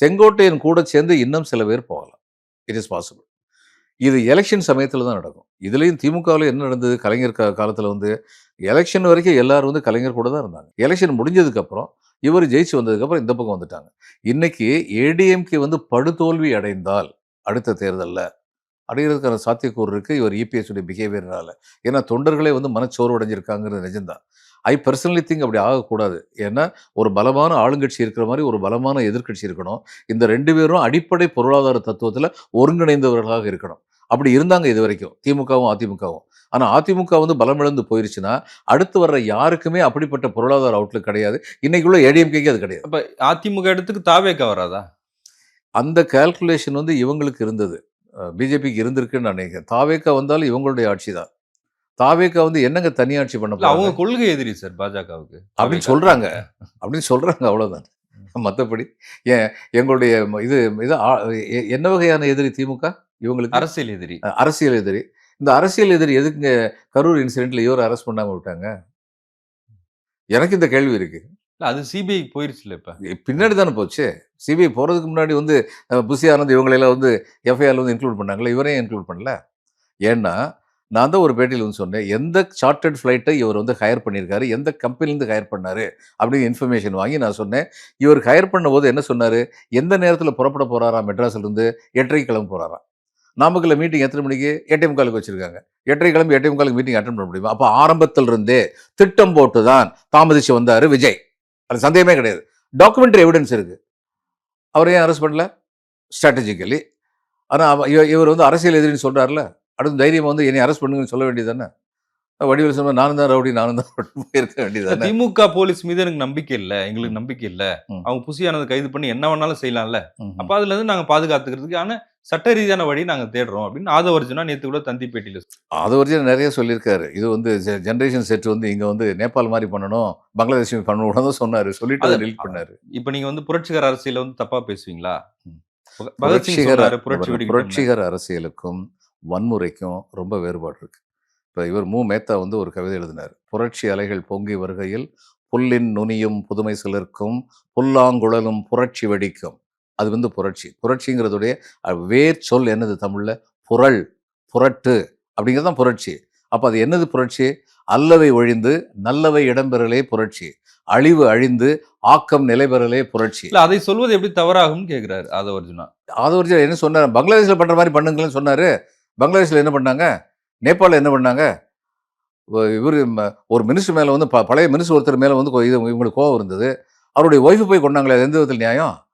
செங்கோட்டையன் கூட சேர்ந்து இன்னும் சில பேர் போகலாம். இட் இஸ் பாசிபிள் இது எலெக்ஷன் சமயத்தில் தான் நடக்கும். இதுலேயும் திமுகவில் என்ன நடந்தது? கலைஞர் கா காலத்தில் வந்து எலெக்ஷன் வரைக்கும் எல்லாரும் வந்து கலைஞர் கூட தான் இருந்தாங்க. எலெக்ஷன் முடிஞ்சதுக்கப்புறம் இவர் ஜெயிச்சு வந்ததுக்கப்புறம் இந்த பக்கம் வந்துட்டாங்க. இன்னைக்கு ஏடிஎம்கே வந்து படுதோல்வி அடைந்தால் அடுத்த தேர்தலில் அடைகிறதுக்கான சாத்தியக்கூறு இருக்குது இவர் இபிஎஸ் உடைய பிஹேவியர்னால ஏன்னா தொண்டர்களே வந்து மனச்சோர்வு அடைஞ்சிருக்காங்கிறது நிஜம்தான் ஐ பர்சனலி திங்க் அப்படி ஆகக்கூடாது. ஏன்னா ஒரு பலமான ஆளுங்கட்சி இருக்கிற மாதிரி ஒரு பலமான எதிர்க்கட்சி இருக்கணும். இந்த ரெண்டு பேரும் அடிப்படை பொருளாதார தத்துவத்தில் ஒருங்கிணைந்தவர்களாக இருக்கணும். அப்படி இருந்தாங்க இது வரைக்கும் திமுகவும் அதிமுகவும். ஆனால் அதிமுக வந்து பலமிழந்து போயிருச்சுன்னா அடுத்து வர்ற யாருக்குமே அப்படிப்பட்ட பொருளாதார அவுட்லுக் கிடையாது. இன்னைக்குள்ள ஏடிஎம்கேக்கு அது கிடையாது. அப்ப அதிமுக இடத்துக்கு தாவேக்கா வராதா? அந்த கால்குலேஷன் வந்து இவங்களுக்கு இருந்தது. பிஜேபிக்கு இருந்திருக்குன்னு நான் நினைக்கிறேன். தாவேக்கா வந்தாலும் இவங்களுடைய ஆட்சி தான். தாவேக்கா வந்து என்னங்க தனியாட்சி பண்ண அவங்க கொள்கை எதிரி சார் பாஜகவுக்கு. அப்படின்னு சொல்றாங்க. அப்படின்னு சொல்றாங்க அவ்வளவுதான். மற்றபடி ஏன் எங்களுடைய இது இது என்ன வகையான எதிரி திமுக இவங்களுக்கு? அரசியல் எதிரி. அரசியல் எதிரி. இந்த அரசியல் எதிரி எதுக்குங்க கரூர் இன்சிடென்ட்ல இவர் அரெஸ்ட் பண்ணாம விட்டாங்க? எனக்கு இந்த கேள்வி இருக்கு. அது சிபிஐ போயிருச்சுல இப்ப. பின்னாடி தானே போச்சு? சிபிஐ போகிறதுக்கு முன்னாடி வந்து அஹ், புசி ஆனந்த் இவங்களெல்லாம் வந்து எஃப்ஐஆரில் வந்து இன்க்ளூட் பண்ணாங்களே இவரையும் இன்க்ளூட் பண்ணல. ஏன்னா நான் தான் ஒரு பேட்டியில் வந்து சொன்னேன் எந்த சார்ட்டர்ட் ஃப்ளைட்டை இவர் வந்து ஹையர் பண்ணியிருக்காரு எந்த கம்பெனிலேருந்து ஹையர் பண்ணார் அப்படின்னு இன்ஃபர்மேஷன் வாங்கி நான் சொன்னேன். இவர் ஹையர் பண்ணும்போது என்ன சொன்னார் எந்த நேரத்தில் புறப்பட போகிறாரா மெட்ராஸ்ல இருந்து எட்டரைக்கு கிளம்ப போகிறாராம் நாமக்கல்ல மீட்டிங் எத்தனை மணிக்கு? எட்டே முக்காலுக்கு வச்சிருக்காங்க. எட்டரை கிளம்பி எட்டே முக்காலுக்கு மீட்டிங் அட்டன் பண்ண முடியுமா? அப்போ ஆரம்பத்தில் இருந்தே திட்டம் போட்டு தான் தாமதிச்சு வந்தார் விஜய். அது சந்தேகமே கிடையாது. டாக்குமெண்ட்ரி எவிடன்ஸ் இருக்குது அவர் ஏன் அரெஸ்ட் பண்ணல? ஸ்ட்ராட்டஜிக்கலி ஆனால் இவர் வந்து அரசியல் எதிரின்னு சொல்றாருல அடுத்து தைரியம் வந்து என்னை அரெஸ்ட் பண்ணுங்கன்னு சொல்ல வேண்டியதானே வடிவில் சொன்ன நானும் தான் ரவுடி நானும் தான் இல்ல, வேண்டியதானே திமுக போலீஸ் மீது எனக்கு நம்பிக்கை இல்ல. எங்களுக்கு நம்பிக்கை இல்ல. அவங்க புசியானதை கைது பண்ணி என்ன வேணாலும் செய்யலாம்ல. அப்ப அதுல இருந்து நாங்க பாதுகாத்துக்கிறதுக்கான சட்ட ரீதியான வழி நாங்க தேடுறோம் அப்படின்னு ஆதவர்ஜுனா நேத்து கூட தந்தி பேட்டியில வரைக்கும் நிறைய சொல்லியிருக்காரு. இது வந்து ஜென்ரேஷன் செட் வந்து இங்க வந்து நேபாள் மாதிரி பண்ணணும் பங்களாதேஷ் பண்ணணும் சொன்னாரு. சொல்லிட்டு அதை டெலிட் பண்ணாரு. இப்ப நீங்க வந்து புரட்சிகர அரசியல வந்து தப்பா பேசுவீங்களா? சொன்னாரு புரட்சி. புரட்சிகர அரசியலுக்கும் வன்முறைக்கும் ரொம்ப வேறுபாடு இருக்கு. இப்போ இவர் மு. மேத்தா வந்து ஒரு கவிதை எழுதினார். புரட்சி அலைகள் பொங்கி வருகையில் புல்லின் நுனியும் புதுமை சிலர்க்கும் புல்லாங்குழலும் புரட்சி வெடிக்கும். அது வந்து புரட்சி. புரட்சிங்கிறதுடைய வேர் சொல் என்னது தமிழ்ல? புரள் புரட்டு அப்படிங்கிறது தான் புரட்சி. அப்போ அது என்னது புரட்சி? அல்லவை ஒழிந்து நல்லவை இடம்பெறலே புரட்சி. அழிவு அழிந்து ஆக்கம் நிலைபெறலே புரட்சி. இல்ல அதை சொல்வது எப்படி தவறாகும்னு கேக்குறாரு ஆதவர்ஜுனா. ஆதவர்ஜன் என்ன சொன்னார்? பங்களாதேஷில் பண்ணுற மாதிரி பண்ணுங்களேன்னு சொன்னார். பங்களாதேஷில் என்ன பண்ணாங்க? நேபாளில் என்ன பண்ணாங்க? இவர் ஒரு மினிஸ்டர் மேலே வந்து ப- பழைய மினிஸ்டர் ஒருத்தர் மேலே வந்து இது இவங்களுக்கு கோவம் இருந்தது. அவருடைய ஒய்ஃபு போய் கொண்டாங்களே அது எந்த விதத்தில் நியாயம்?